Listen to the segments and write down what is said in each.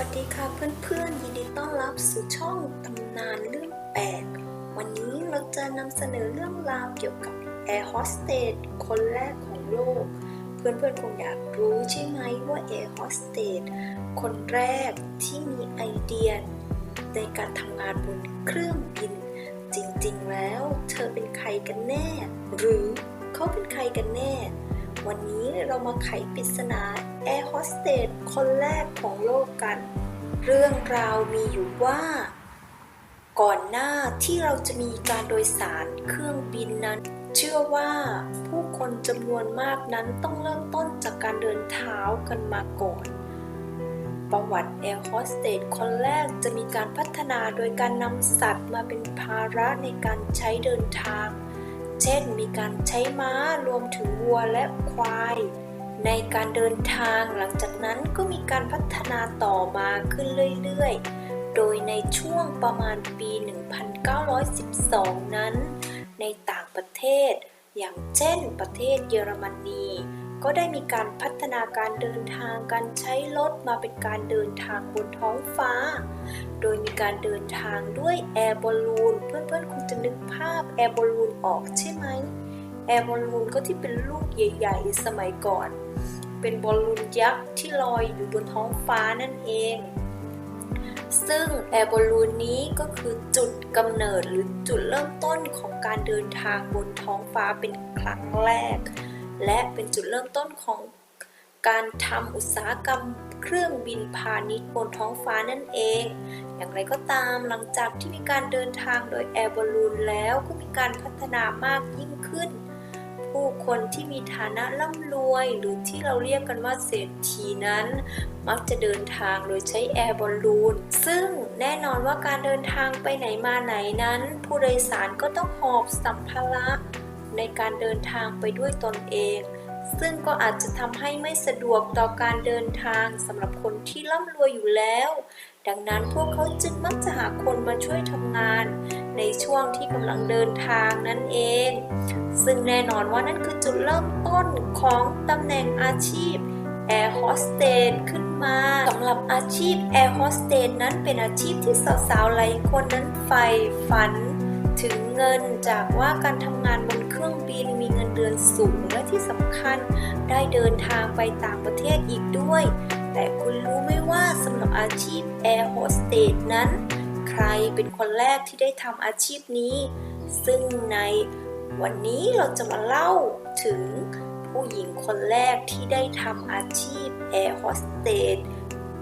วัสดีค่ะเพื่อนๆ ยินดีต้อนรับสู่ช่องตำนานเรื่องแปลกวันนี้เราจะนำเสนอเรื่องราวเกี่ยวกับแอร์โฮสเตสคนแรกของโลก เพื่อนๆ คงอยากรู้ใช่ไหมว่าแอร์โฮสเตสคนแรกที่มีไอเดีย ในการทำงานบนเครื่องบิน จริงๆแล้ว เธอเป็นใครกันแน่ หรือเขาเป็นใครกันแน่ วันนี้เรามาไขปริศนาแอร์โฮสเตสคนแรกของโลกกัน เรื่องราวมีอยู่ว่า ก่อนหน้าที่เราจะมีการโดยสารเครื่องบินนั้น เชื่อว่าผู้คนจำนวนมากนั้นต้องเริ่มต้นจากการเดินเท้ากันมาก่อน ประวัติแอร์โฮสเตสคนแรกจะมีการพัฒนาโดยการนำสัตว์มาเป็นภาระในการใช้เดินทาง เช่น มีการใช้ม้ารวมถึงวัวและควาย ในการเดินทางหลังจากนั้นก็มีการพัฒนาต่อมาขึ้นเรื่อยๆ โดยในช่วงประมาณปี 1912 นั้น ในต่างประเทศ อย่างเช่นประเทศเยอรมนีก็ได้มีการพัฒนาการเดินทางการใช้รถมาเป็นการเดินทางบนท้องฟ้า โดย การเดินทางด้วยแอร์บอลลูนเพื่อนๆคงจะนึกภาพแอร์บอลลูนออกใช่ไหมแอร์บอลลูนก็ที่เป็นลูกใหญ่ๆ สมัยก่อน เป็นบอลลูนยักษ์ที่ลอยอยู่บนท้องฟ้านั่นเอง ซึ่งแอร์บอลลูนนี้ก็คือจุดกำเนิดหรือจุดเริ่มต้นของการเดินทางบนท้องฟ้าเป็นครั้งแรก และเป็นจุดเริ่มต้นของ การทำอุตสาหกรรมเครื่องบินพาณิชย์บนท้องฟ้านั่นเอง อย่างไรก็ตามหลังจากที่มีการเดินทางโดยแอร์บอลลูนแล้วก็มีการพัฒนามากยิ่งขึ้น ผู้คนที่มีฐานะร่ำรวย หรือที่เราเรียกกันว่าเศรษฐีนั้น มักจะเดินทางโดยใช้แอร์บอลลูน ซึ่งแน่นอนว่าการเดินทางไปไหนมาไหนนั้น ผู้โดยสารก็ต้องหอบสัมภาระในการเดินทางไปด้วยตนเอง ซึ่งก็อาจจะทำให้ไม่สะดวกต่อการเดินทางสำหรับคนที่ร่ำรวยอยู่แล้ว ดังนั้นพวกเขาจึงมักจะหาคนมาช่วยทำงาน ในช่วงที่กำลังเดินทางนั่นเอง ซึ่งแน่นอนว่านั่นคือจุดเริ่มต้นของตำแหน่งอาชีพแอร์โฮสเตสขึ้นมาสำหรับอาชีพแอร์โฮสเตสนั้นเป็นอาชีพที่สาวๆหลายคนนั้นใฝ่ฝัน ถึงเงินจากว่าการทำงานบนเครื่องบินมีเงินเดือนสูงและที่สำคัญได้เดินทางไปต่างประเทศอีกด้วย แต่คุณรู้ไหมว่าสำหรับอาชีพแอร์โฮสเตสนั้น ใครเป็นคนแรกที่ได้ทำอาชีพนี้ ซึ่งในวันนี้เราจะมาเล่าถึงผู้หญิงคนแรกที่ได้ทำอาชีพแอร์โฮสเตส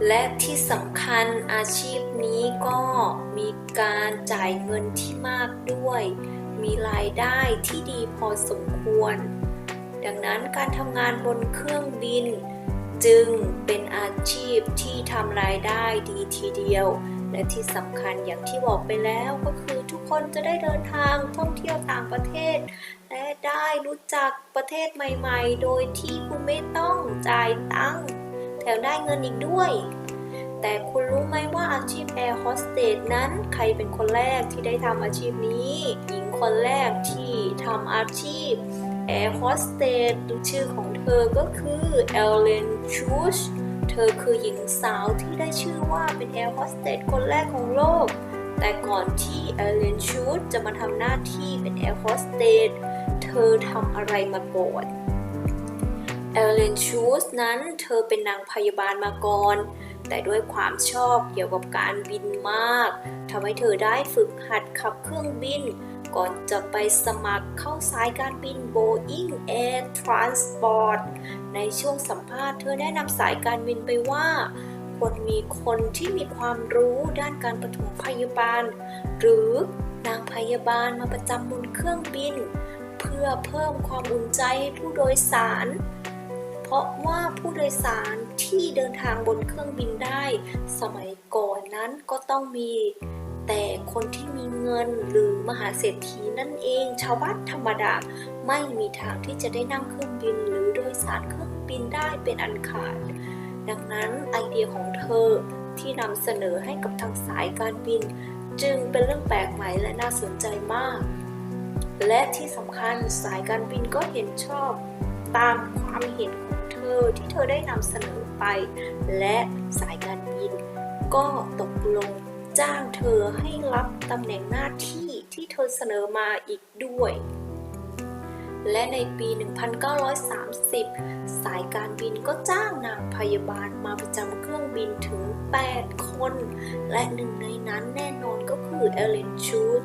และที่สำคัญอาชีพนี้ก็มีการจ่ายเงินที่มากด้วย มีรายได้ที่ดีพอสมควร ดังนั้นการทำงานบนเครื่องบิน จึงเป็นอาชีพที่ทำรายได้ดีทีเดียว และที่สำคัญอย่างที่บอกไปแล้วก็คือทุกคนจะได้เดินทางท่องเที่ยวต่างประเทศ และได้รู้จักประเทศใหม่ ๆ โดยที่คุณไม่ต้องจ่ายตังค์ แถมได้เงินอีกด้วย แต่คุณรู้ไหมว่าอาชีพแอร์โฮสเตสนั้นใครเป็นคนแรกที่ได้ทำอาชีพนี้ หญิงคนแรกที่ทำอาชีพแอร์โฮสเตสชื่อของเธอก็คือเอลเลนชูชเธอคือหญิงสาวที่ได้ชื่อว่าเป็นแอร์โฮสเตสคนแรกของโลก แต่ก่อนที่เอลเลนชูชจะมาทำหน้าที่เป็นแอร์โฮสเตสเธอทำอะไรมาก่อน เอลเลนชูสนั้นเธอเป็นนางพยาบาลมาก่อน แต่ด้วยความชอบเกี่ยวกับการบินมากทำให้เธอได้ฝึกหัดขับเครื่องบิน ก่อนจะไปสมัครเข้าสายการบิน Boeing Air Transport ในช่วงสัมภาษณ์เธอแนะนำสายการบินไปว่าควรมีคนที่มีความรู้ด้านการปฐมพยาบาล หรือนางพยาบาลมาประจำบนเครื่องบิน เพื่อเพิ่มความอุ่นใจให้ผู้โดยสาร ราะว่าผู้โดยสารที่เดินทางบนเครื่องบินได้ สมัยก่อนนั้นก็ต้องมี แต่คนที่มีเงินหรือมหาเศรษฐีนั่นเองชาวบ้านธรรมดาไม่มีทางที่จะได้นั่งเครื่องบินหรือโดยสารเครื่องบินได้เป็นอันขาด ดังนั้นไอเดียของเธอที่นำเสนอให้กับทางสายการบิน จึงเป็นเรื่องแปลกใหม่และน่าสนใจมาก และที่สำคัญสายการบินก็เห็นชอบตามความเห็นของ ธอที่เธอได้นำเสนอไป และสายการบิน ก็ตกลงจ้างเธอให้รับตำแหน่งหน้าที่ที่เธอเสนอมาอีกด้วย และในปี 1930 สายการบินก็จ้างนางพยาบาลมาประจำเครื่องบินถึง 8 คน และหนึ่งในนั้นแน่นอนก็คือเอเลนชูด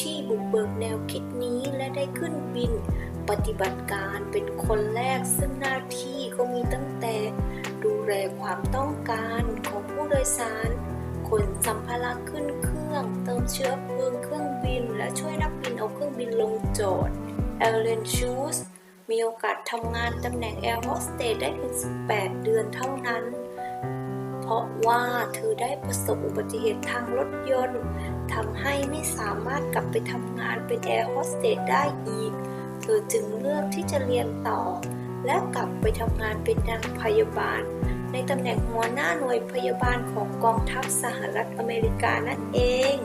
ที่บุกเบิกแนวคิดนี้และได้ขึ้นบิน ปฏิบัติการเป็นคนแรกซึ่งหน้าที่ก็มีตั้งแต่ดูแลความต้องการของผู้โดยสารขนสัมภาระขึ้นเครื่อง เติมเชื้อเพลิงเครื่องบิน และช่วยนักบินเอาเครื่องบินลงจอดเอลเลนชูสมีโอกาสทำงานตำแหน่งแอร์โฮสเตสได้ถึง18 เดือนเท่านั้น เพราะว่าเธอได้ประสบอุบัติเหตุทางรถยนต์ทำให้ไม่สามารถกลับไปทำงานเป็นแอร์โฮสเตสได้อีก เธอจึงเลือกที่จะเรียนต่อ และกลับไปทำงานเป็นนางพยาบาล ในตำแหน่งหัวหน้าหน่วยพยาบาลของกองทัพสหรัฐอเมริกานั่นเอง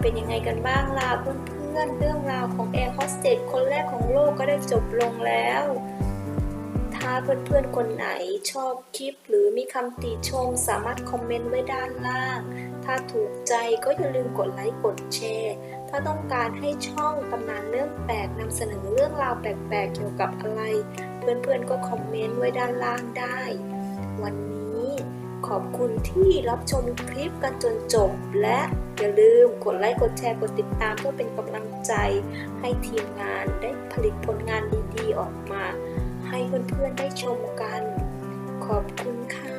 เป็นยังไงกันบ้างล่ะเพื่อนๆเรื่องราวของแอร์โฮสเตสคนแรกของโลกก็ได้จบลงแล้วถ้าเพื่อนๆ คนไหนชอบคลิปหรือมีคำติชมสามารถคอมเมนต์ไว้ด้านล่าง ถ้าถูกใจก็อย่าลืมกดไลค์กดแชร์ ถ้าต้องการให้ช่องตำนานเรื่องแปลกนำเสนอเรื่องราวแปลกๆเกี่ยวกับอะไร เพื่อนๆก็คอมเมนต์ไว้ด้านล่างได้ วันนี้ขอบคุณที่รับชมคลิปกันจนจบ และอย่าลืมกดไลค์กดแชร์กดติดตามเพื่อเป็นกำลังใจ ให้ทีมงานได้ผลิตผลงานดีๆออกมา ให้เพื่อนๆได้ชมกัน ขอบคุณค่ะ